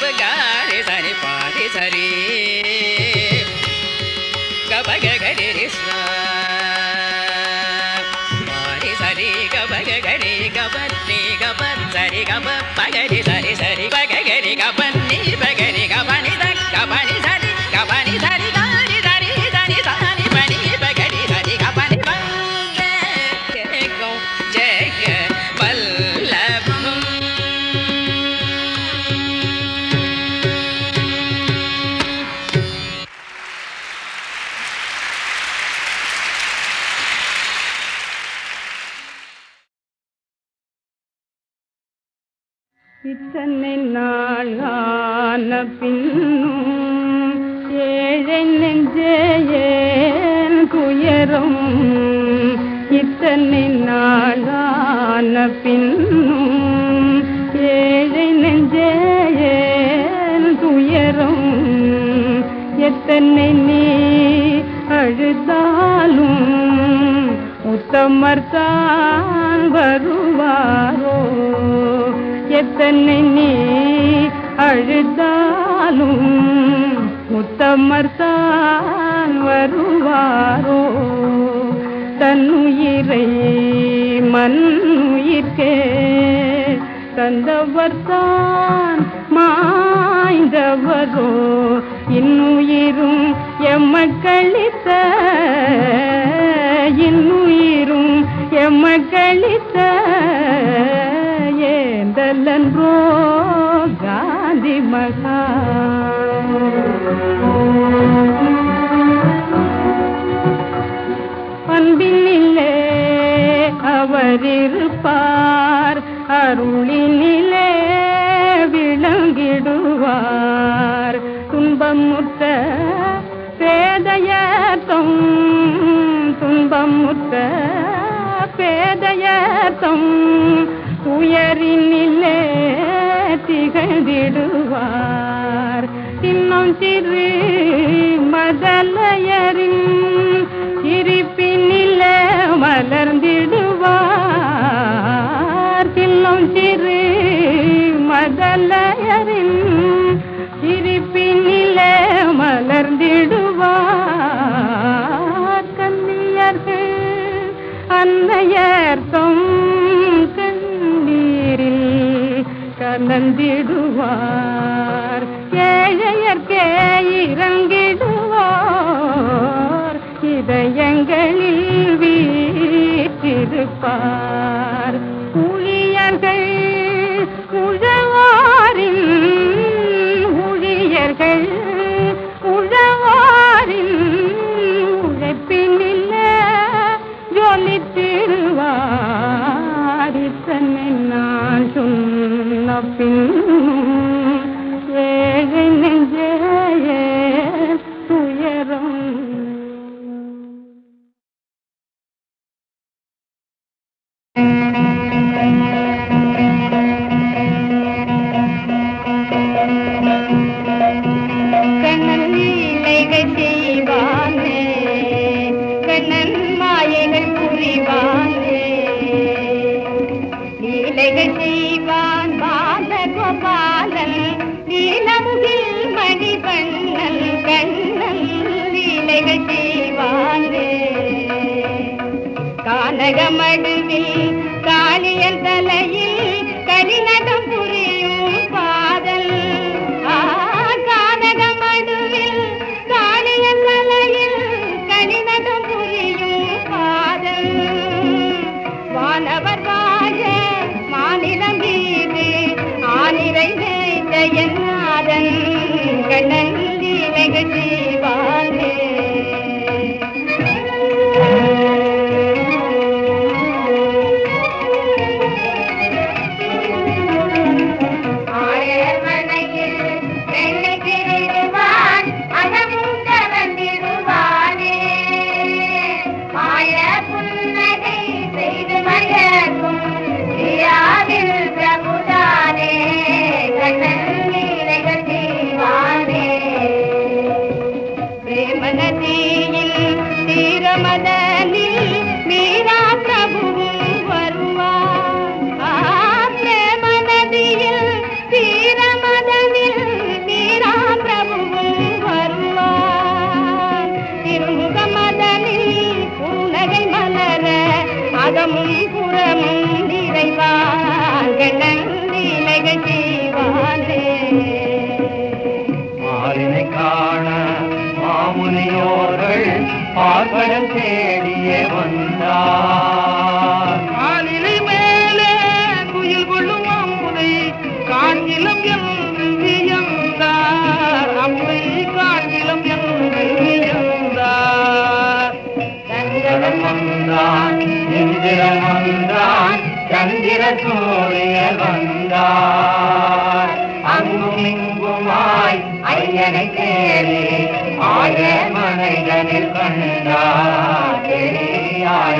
begun. ஆளான பின்னும் ஏழை நெஞ்சேன் துயரும்? இத்தனை நாளான பின்னும் ஏழை நெஞ்சேன் துயரும்? எத்தனை நீ அழுதாலும் உத்தமர்தான் வருவாரோ? எத்தனை நீ அழுதாலும் முத்தமர்தான் வருவாரோ? தன்னுயிரை மண்ணுயிர்க்கே தந்தவர்தான் மாய்ந்தவரோ? இன்னுயிரும் எம்மக்களித்த இன்னுயிரும் எம்மக்களித்த என்றோ காந்தி மகா காஞ்சிலம் என்று வியந்தார் அம்மை காஞ்சிலம் என்று வியந்தார் சந்திரன் வந்தான் இந்திரன் வந்தான் சந்திர சூரிய வந்தார். அங்கும் இங்குமாய் ஐயனை தேடி ஆய மனைதனில் கண்டார் தெரியாய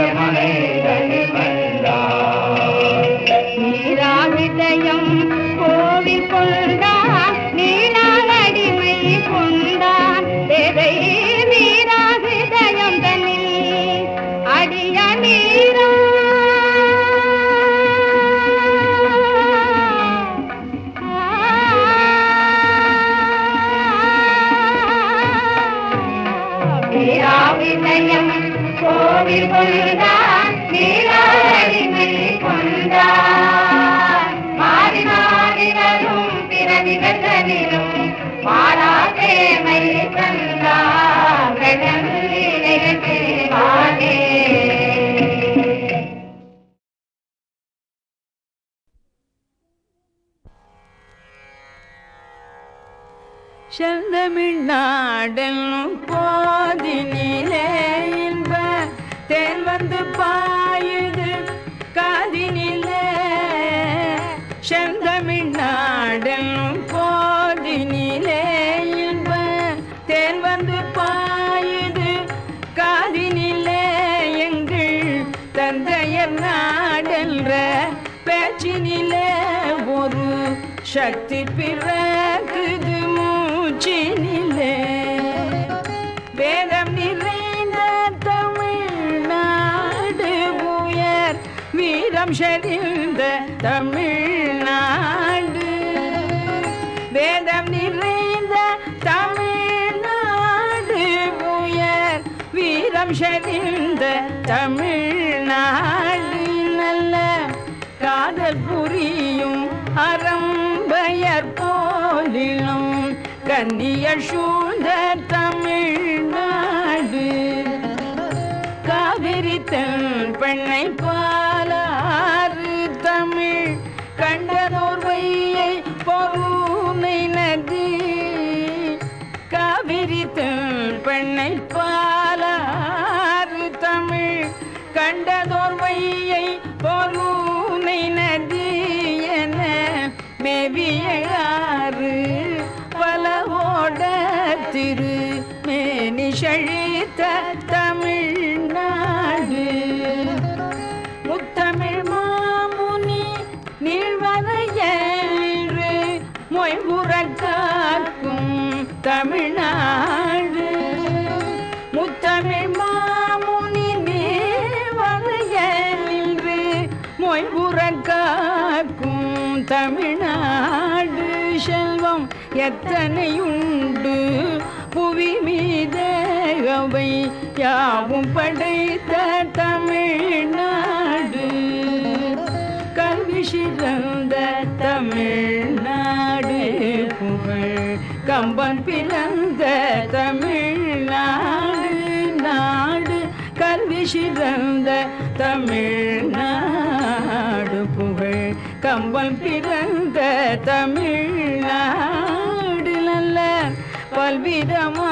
சக்தி பிறக்குது மூச்சினிலே. வேதம் நிறைந்த தமிழ்நாடு உயர் வீரம் செறிந்த தமிழ்நாடு. வேதம் நிறைந்த தமிழ்நாடு உயர் வீரம் செறிந்த தமிழ்நாடு. நல்ல காதல் புரியும் அறம் போலிலும் கன்னிய சூழ்ந்த தமிழ்நாடு. காவிரி தன் பெண்ணை பா யாவும் படைத்த தமிழ்நாடு கல்வி சிறந்த தமிழ்நாடு புகழ். கம்பன் பிறந்த தமிழ்நாடு நாடு கல்வி சிறந்த தமிழ்நாடு புகழ். கம்பன் பிறந்த தமிழ்நாடு நல்ல பல்விதமா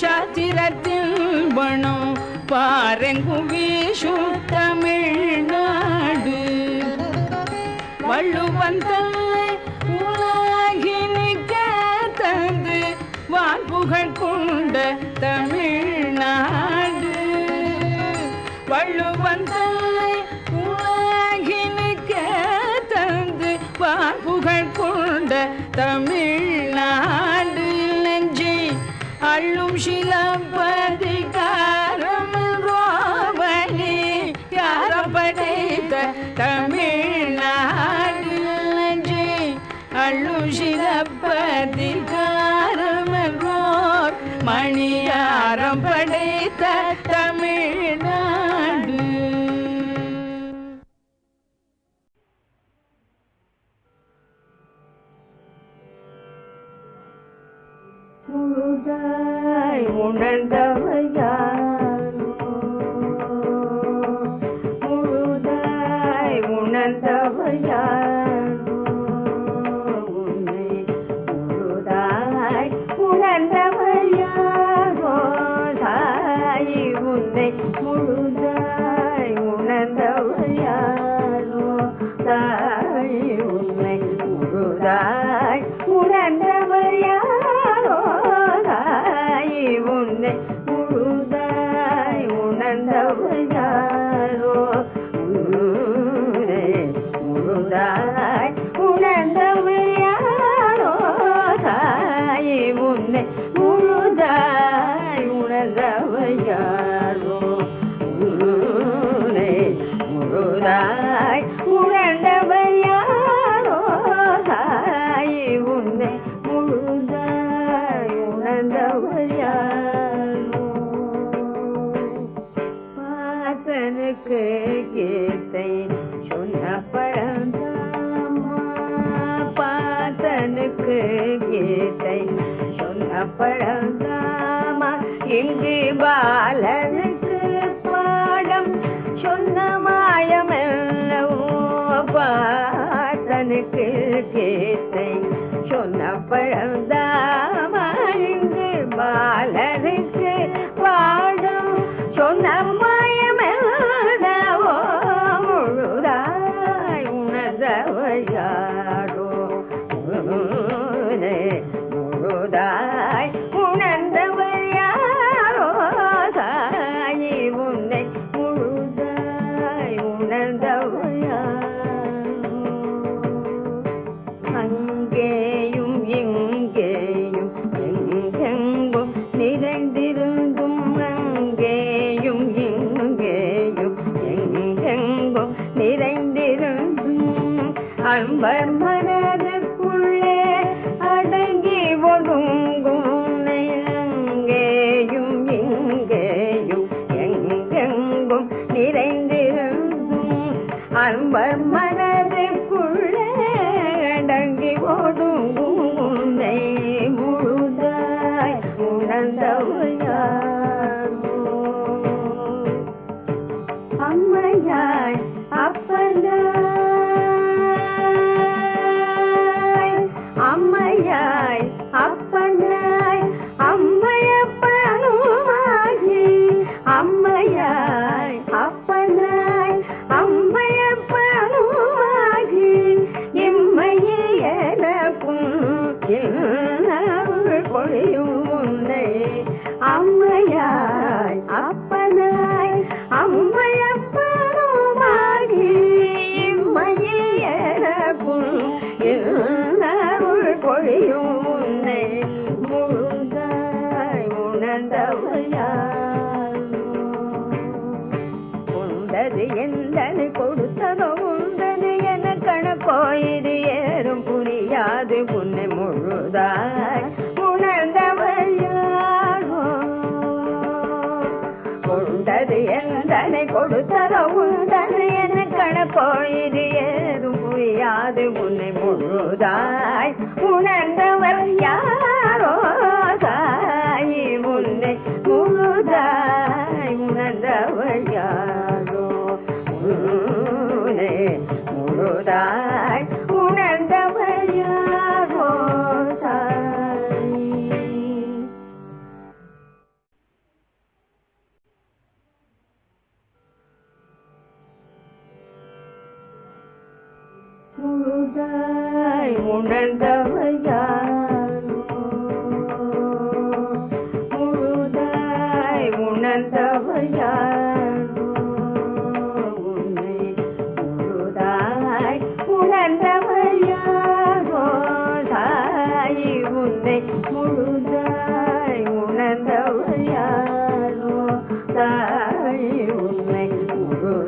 சாத்திரத்தில் பணம் பாரங்கு வீசு தமிழ்நாடு. வள்ளுவன் தன்னை உலகினிக்க தந்து வான்புகழ் கொண்ட தமிழ்நாடு அள்ளும் சிலப்பதிகாரம் உன்னை முழுதாய் உணர்ந்தவையாரோ பாசனுக்கு கீர்த்தை சொன்ன பழந்தாமா? பாசனுக்கு கீர்த்தை சொன்ன பழந்தாமா? இங்கு பாலனுக்கு அடங்கி எனக்கும் இன்னருள் பொழியும் உன்னை முழுதாய் உணர்ந்தவையாரோ உண்டது எந்தனை கொடுத்ததோ உண்டது என கணக்கோயிது ஏறும் புரியாது உன்னை முழுதாய் உணர்ந்தவையாரோ உண்டது எந்தனை கொடுத்ததோ ஏறும் உன்னை முழுதாய். உணர்ந்தவர் யாரோ தாயி. உன்னை முழுதாய். உணர்ந்தவர் யாரோ. உன்னை முழுதாய்.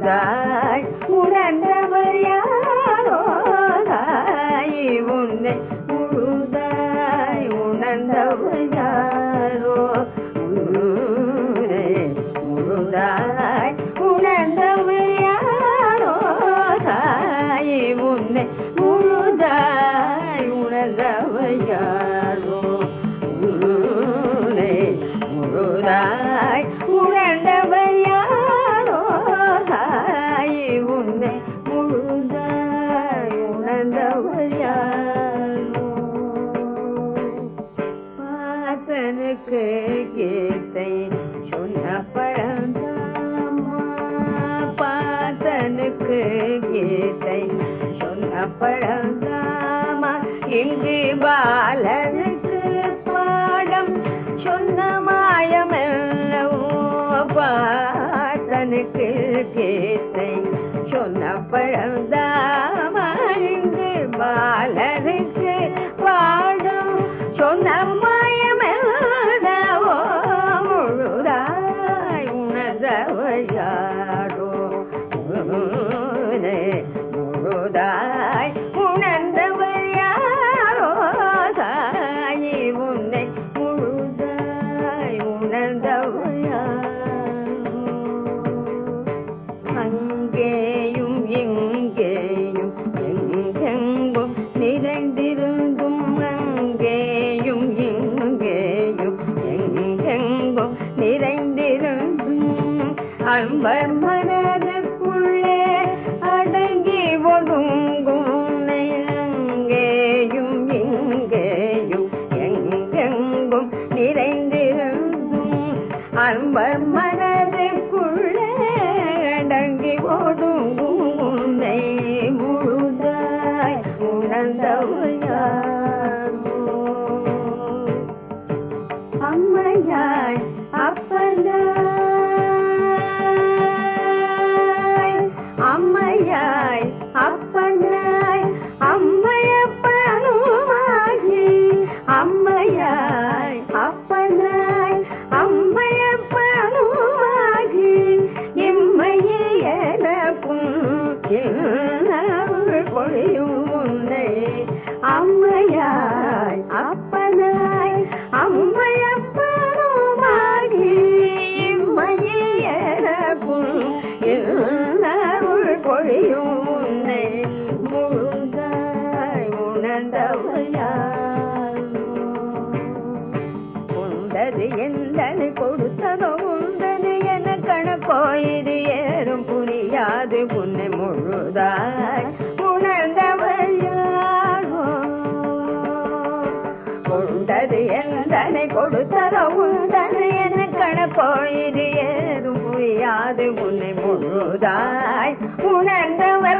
முழுதாய் பாசனுக்கு கீதை. சொன்ன இங்கு பாலனுக்கு பாடம். சொன்ன மாயமெல்லவோ பாசனுக்கு கீதை. சொன்ன high உண்டது எந்தனை கொடுத்ததோ உந்தனு என கணக்கோயிது ஏறும் புரியாது உன்னை முழுதாய். உணர்ந்தவையாரோ உண்டது எந்தனை கொடுத்ததோ உந்தனு என கணக்கோயிது ஏறும் புரியாது உன்னை முழுதாய். உணர்ந்தவர்